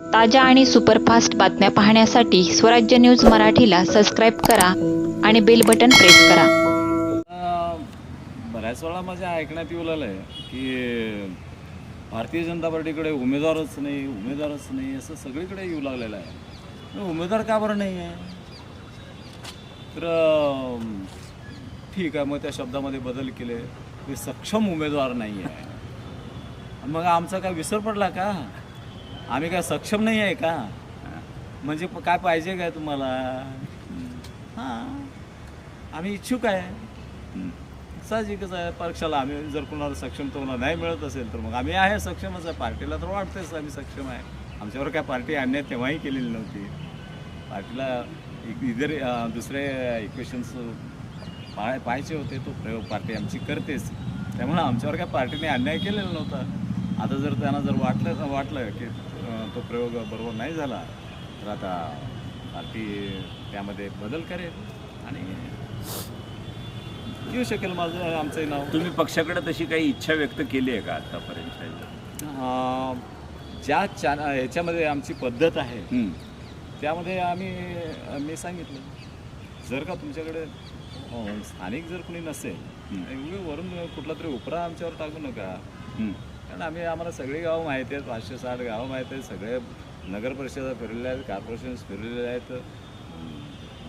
ताज्या आणि सुपरफास्ट बातम्या पाहण्यासाठी स्वराज्य न्यूज मराठीला सबस्क्राईब करा आणि बेल बटन प्रेस करा. बऱ्याच वेळा माझ्या ऐकण्यात येऊ लागलं आहे की भारतीय जनता पार्टीकडे उमेदवारच नाही उमेदवारच नाही असं सगळीकडे येऊ लागलेलं आहे. उमेदवार का बरं नाही आहे तर ठीक आहे मग त्या शब्दामध्ये बदल केले. की सक्षम उमेदवार नाही आहे मग आमचा काय विसर पडला का? आम्ही काय सक्षम नाही आहे का? म्हणजे काय पाहिजे काय तुम्हाला? हां. आम्ही इच्छुक आहे. साहजिकच आहे पक्षाला आम्ही जर कोणाला सक्षम तुम्हाला नाही मिळत असेल तर मग आम्ही आहे सक्षमच आहे. पार्टीला तर वाटतेच आम्ही सक्षम आहे. आमच्यावर काय पार्टी अन्याय तेव्हाही केलेली नव्हती. पार्टीला इतर दुसरे इक्वेशन्स पाय पाहायचे होते तो प्रयोग पार्टी आमची करतेच. त्यामुळे आमच्यावर काय पार्टीने अन्याय केलेला नव्हता. आता जर त्यांना जर वाटलं वाटलं की तो प्रयोग बरोबर नाही झाला तर आता पार्टी त्यामध्ये बदल करेल आणि येऊ शकेल माझं आमचंही नाव तुम्ही पक्षाकडे तशी काही इच्छा व्यक्त केली आहे का आतापर्यंत ज्या चॅन ह्याच्यामध्ये आमची पद्धत आहे हं. त्यामध्ये आम्ही मी सांगितलं जर का तुमच्याकडे अं, स्थानिक जर कोणी नसेल एवढे वरून कुठला तरी उपरा आमच्यावर टाकू नका हं. कारण आम्ही आम्हाला सगळी गावं माहिती आहेत पाचशे साठ गावं माहिती आहेत सगळे नगर परिषदा फिरलेले आहेत कॉर्पोरेशन्स फिरलेले आहेत.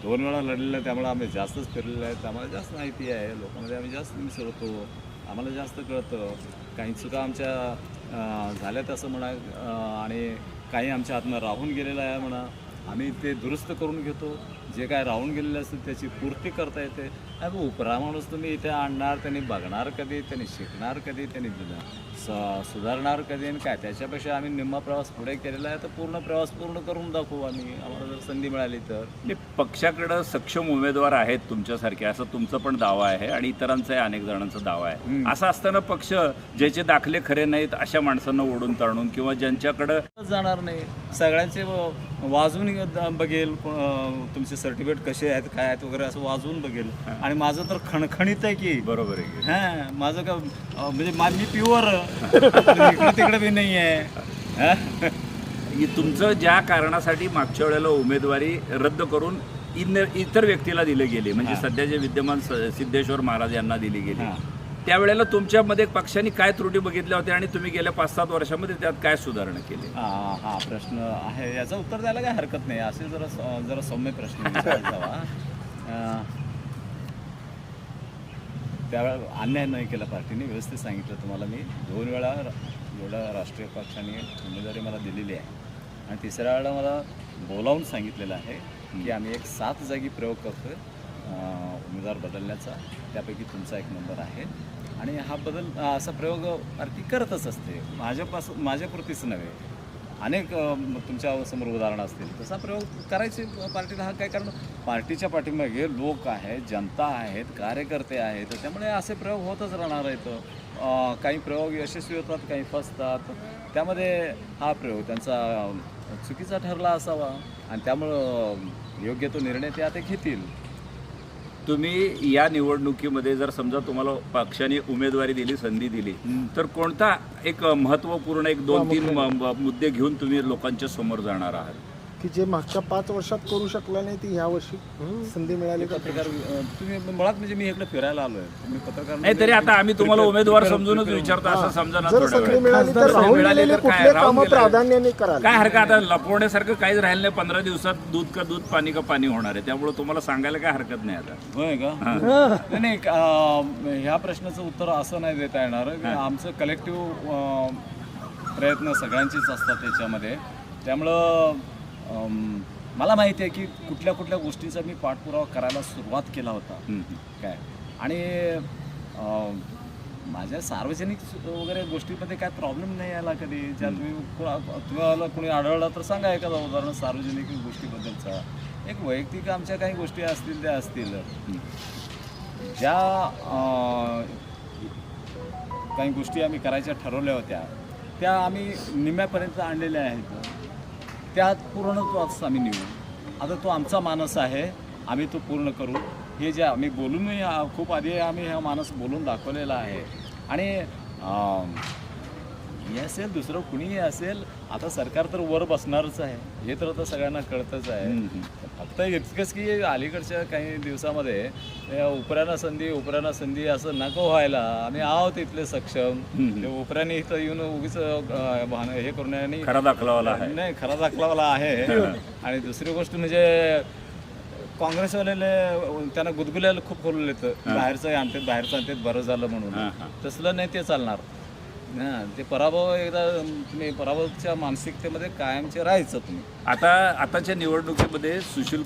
दोन वेळा लढलेलं आहे त्यामुळे आम्ही जास्तच फिरलेलं आहेत आम्हाला जास्त माहिती आहे लोकांमध्ये आम्ही जास्त मिसळतो आम्हाला जास्त कळतं. काही चुका आमच्या झाल्यात असं म्हणा आणि काही आमच्या हातनं राहून गेलेलं आहे म्हणा आम्ही ते दुरुस्त करून घेतो. जे काय राहून गेलेले असतील त्याची पूर्ती करता येते. आणि उपरा माणूस तुम्ही इथे आणणार त्यांनी बघणार कधी त्यांनी शिकणार कधी त्यांनी स सुधारणार कधी आणि काय? त्याच्यापेक्षा आम्ही निम्मा प्रवास पुढे केलेला आहे तर पूर्ण प्रवास पूर्ण करून दाखवू आम्ही. आम्हाला जर संधी मिळाली तर. पक्षाकडं सक्षम उमेदवार आहेत तुमच्यासारखे असं तुमचं पण दावा आहे आणि इतरांचाही अनेक जणांचा दावा आहे. असं असताना पक्ष ज्याचे दाखले खरे नाहीत अशा माणसांना ओढून ताणून किंवा ज्यांच्याकडं जाणार नाही. सगळ्यांचे व- वाजवून द- बघेल तुमचे सर्टिफिकेट कसे आहेत काय आहेत वगैरे असं वाजवून बघेल आणि माझं तर खणखणीत आहे की बरोबर आहे? हा माझं का म्हणजे मा- मी प्युअर इकडे तिकडे बी नाही आहे हा? तुमचं ज्या कारणासाठी मागच्या वेळेला उमेदवारी रद्द करून इतर व्यक्तीला दिले गेले म्हणजे हा. सध्याचे विद्यमान सिद्धेश्वर महाराज यांना दिली गेली. त्यावेळेला तुमच्यामध्ये पक्षाने काय त्रुटी बघितल्या होत्या आणि तुम्ही गेल्या पाच सात वर्षामध्ये त्यात काय सुधारणा केली? हा हा प्रश्न आहे. याचं उत्तर द्यायला काय हरकत नाही. असे जरा स- जरा सौम्य प्रश्न त्यावेळेला अन्याय नाही केला पार्टीने. व्यवस्थित सांगितलं तुम्हाला मी. दोन वेळा एवढ्या राष्ट्रीय पक्षाने उमेदवारी मला दिलेली आहे. आणि तिसऱ्या वेळेला मला बोलावून सांगितलेलं आहे की आम्ही एक सात जागी प्रयोग करतोय. उमेदवार बदलण्याचा त्यापैकी तुमचा एक नंबर आहे. आणि हा बदल असा प्रयोग पार्टी करतच असते. माझ्यापासून माझ्यापुरतीच नव्हे. अनेक तुमच्यासमोर उदाहरणं असतील. तसा प्रयोग करायचे पार्टीला हा काय कारण? पार्टीच्या पाठीमागे लोक आहेत जनता आहेत कार्यकर्ते आहेत. त्यामुळे असे प्रयोग होतच राहणार आहेत. काही प्रयोग यशस्वी होतात काही फसतात. त्यामध्ये हा प्रयोग त्यांचा चुकीचा ठरला असावा. आणि त्यामुळं योग्य तो निर्णय ते आता घेतील. तुम्ही या निवडणुकीमध्ये जर समजा तुम्हाला पक्षाने उमेदवारी दिली संधी दिली. तर कोणता एक महत्त्वपूर्ण एक दोन तीन मुद्दे घेऊन तुम्ही लोकांच्या समोर जाणार आहात की जे मागच्या पाच वर्षात करू शकला नाही ती ह्या वर्षी संधी मिळाली का? पत्रकार तुम्ही मुळात म्हणजे मी इकडे फिरायला आलोय. तुम्ही पत्रकार नाही तरी आता आम्ही तुम्हाला उमेदवार समजूनच विचारतो असं समजा ना जर संधी. मिळाली तर राहून गेलेले? कुठले कामं. प्राधान्याने कराल? काय हरकत आता लपवण्यासारखं काहीच राहिलं नाही. पंधरा दिवसात दूध का दूध पाणी का पाणी होणार आहे. त्यामुळे तुम्हाला सांगायला काय हरकत नाही आता. होय का? नाही नाही अं, ह्या प्रश्नाचं उत्तर असं नाही देता येणार. की आमचं कलेक्टिव्ह प्रयत्न सगळ्यांचीच असतात त्याच्यामध्ये. त्यामुळं मला माहिती आहे की कुठल्या कुठल्या गोष्टींचा मी पाठपुरावा करायला सुरुवात केला होता. काय? आणि माझ्या सार्वजनिक वगैरे गोष्टीमध्ये काय प्रॉब्लेम नाही आला कधी? ज्या तुम्ही कुणा तुम्हाला कोणी आढळला तर सांगा एखादा उदाहरण सार्वजनिक गोष्टीबद्दलचा. एक वैयक्तिक आमच्या काही गोष्टी असतील त्या असतील. ज्या काही गोष्टी आम्ही करायच्या ठरवल्या होत्या त्या आम्ही निम्म्यापर्यंत आणलेल्या आहेत. त्यात पूर्णत्वाच आम्ही निघू आता तो आमचा मानस आहे आम्ही तो पूर्ण करू. हे जे आम्ही बोलूनही खूप आधी आम्ही हा मानस बोलून दाखवलेला आहे. आणि मी असेल दुसरं कुणीही असेल आता सरकार तर वर बसणारच आहे. हे तर आता सगळ्यांना कळतच आहे. फक्त इतकंच की अलीकडच्या काही दिवसामध्ये या उपऱ्यानं संधी उपऱ्यानं संधी असं नको व्हायला. आम्ही आहोत इथले सक्षम. उपऱ्याने इथं येऊन उगीच हे करून खरा दाखलावाला आहे. नाही खरा दाखलावाला आहे. आणि दुसरी गोष्ट म्हणजे काँग्रेसवाल्याला त्यांना गुदगुल्याला खूप खोललं येतं बाहेरचं आणतात बाहेरचं आणतात बरं झालं म्हणून. हां, हां. तसलं नाही ते चालणार. हां ते पराभव एकदा तुम्ही पराभवच्या मानसिकतेमध्ये कायमचे राहायचं तुम्ही. आता आताच्या निवडणुकीमध्ये सुशील